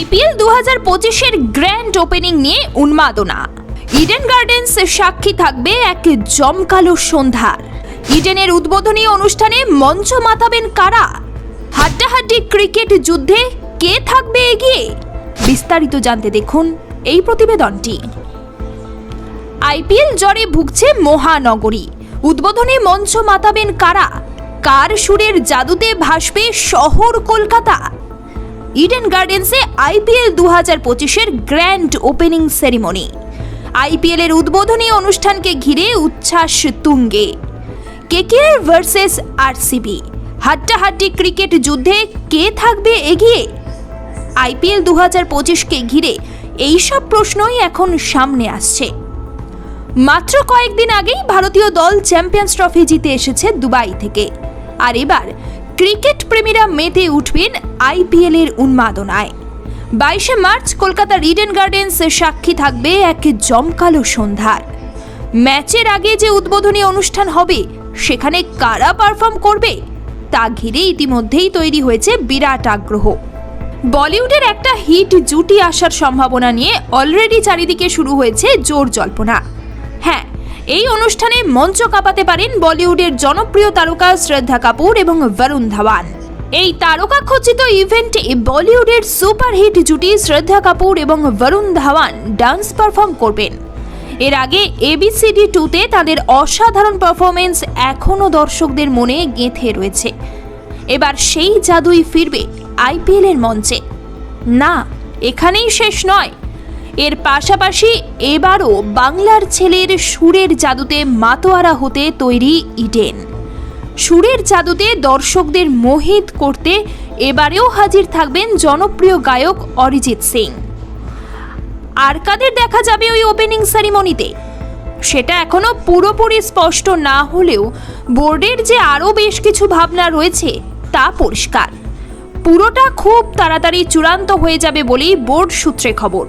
IPL দু হাজার পঁচিশের গ্র্যান্ড ওপেনিং নিয়ে উন্মাদনা। ইডেন গার্ডেন্স সাক্ষী থাকবে এক জমকালো সন্ধ্যার ইডেনের উদ্বোধনী অনুষ্ঠানে মঞ্চ মাতাবেন কারা? হাড্ডাহাড্ডি ক্রিকেট যুদ্ধে কে থাকবে এগিয়ে? বিস্তারিত জানতে দেখুন এই প্রতিবেদনটি। আইপিএল জ্বরে ভুগছে মহানগরী। উদ্বোধনী মঞ্চ মাতাবেন কারা? কার সুরের জাদুতে ভাসবে শহর কলকাতা? ইডেন গার্ডেন্সে আইপিএল দু হাজার পঁচিশের গ্র্যান্ড ওপেনিং সেরিমনি আইপিএল এর উদ্বোধনী অনুষ্ঠানকে ঘিরে উচ্ছ্বাস তুঙ্গে। কেকেআর ভার্সেস আরসিবি হাড্ডাহাড্ডি ক্রিকেট যুদ্ধে কে থাকবে এগিয়ে? আইপিএল দু হাজার পঁচিশকে ঘিরে এইসব প্রশ্নই এখন সামনে আসছে। মাত্র কয়েকদিন আগেই ভারতীয় দল চ্যাম্পিয়ন্স ট্রফি জিতে এসেছে দুবাই থেকে। আর এবার ক্রিকেট প্রেমীরা মেতে উঠবেন আইপিএল এর উন্মাদনায়। বাইশে মার্চ কলকাতার ইডেন গার্ডেন্স সাক্ষী থাকবে এক জমকালো সন্ধ্যার। ম্যাচের আগে যে উদ্বোধনী অনুষ্ঠান হবে, সেখানে কারা পারফর্ম করবে, তা ঘিরে ইতিমধ্যেই তৈরি হয়েছে বিরাট আগ্রহ। বলিউডের একটা হিট জুটি আসার সম্ভাবনা নিয়ে অলরেডি চারিদিকে শুরু হয়েছে জোর জল্পনা। এই অনুষ্ঠানে মঞ্চ কাঁপাতে পারেন বলিউডের জনপ্রিয় তারকা শ্রদ্ধা কাপুর এবং বরুণ ধাওয়ান এই তারকা খচিত ইভেন্টে বলিউডের সুপারহিট জুটি শ্রদ্ধা কাপুর এবং বরুণ ধাওয়ান ডান্স পারফর্ম করবেন। এর আগে এবিসিডি টুতে তাদের অসাধারণ পারফরমেন্স এখনও দর্শকদের মনে গেঁথে রয়েছে। এবার সেই জাদুই ফিরবে আইপিএলের মঞ্চে। না, এখানেই শেষ নয়। এর পাশাপাশি এবারও বাংলার ছেলের সুরের জাদুতে মাতোয়ারা হতে তৈরি ইডেন। সুরের জাদুতে দর্শকদের মোহিত করতে এবারেও হাজির থাকবেন জনপ্রিয় গায়ক অরিজিৎ সিং। আর কাদের দেখা যাবে ওই ওপেনিং সেরিমনিতে সেটা এখনও পুরোপুরি স্পষ্ট না হলেও বোর্ডের যে আরও বেশ কিছু ভাবনা রয়েছে তা পরিষ্কার। পুরোটা খুব তাড়াতাড়ি চূড়ান্ত হয়ে যাবে বলেই বোর্ড সূত্রে খবর।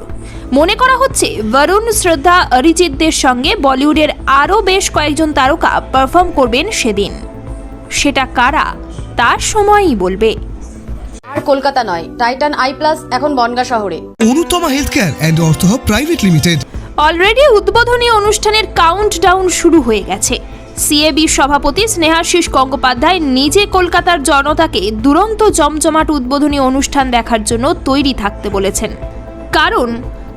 মনে করা হচ্ছে বরুণ শ্রদ্ধা অরিজিৎদের সঙ্গে বলিউডের আরও বেশ কয়েকজন তারকা পারফর্ম করবেন সেদিন। সেটা কারা? তার সময়ই বলবে। আর কলকাতা নয় টাইটান আই প্লাস এখন বনগা শহরে। Anutama health care and ortho private limited. Already উদ্বোধনী অনুষ্ঠানের কাউন্টডাউন শুরু হয়ে গেছে। সিএবি সভাপতি স্নেহাশিস গঙ্গোপাধ্যায় নিজে কলকাতার জনতাকে দুরন্ত জমজমাট উদ্বোধনী অনুষ্ঠান দেখার জন্য তৈরি থাকতে বলেছেন। কারণ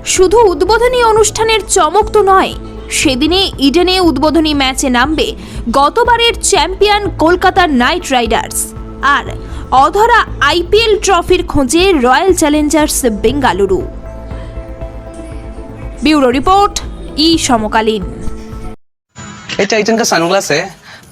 শুধু উদ্বোধনী অনুষ্ঠানের চমক তো নয় সেদিনে ইডেনে উদ্বোধনী ম্যাচে নামবে গতবারের চ্যাম্পিয়ন কলকাতার নাইট রাইডার্স আর অধরা আইপিএল ট্রফির খোঁজে Royal Challengers Bengaluru bureau report ई समकालीन ये टाइटन का सनग्लास है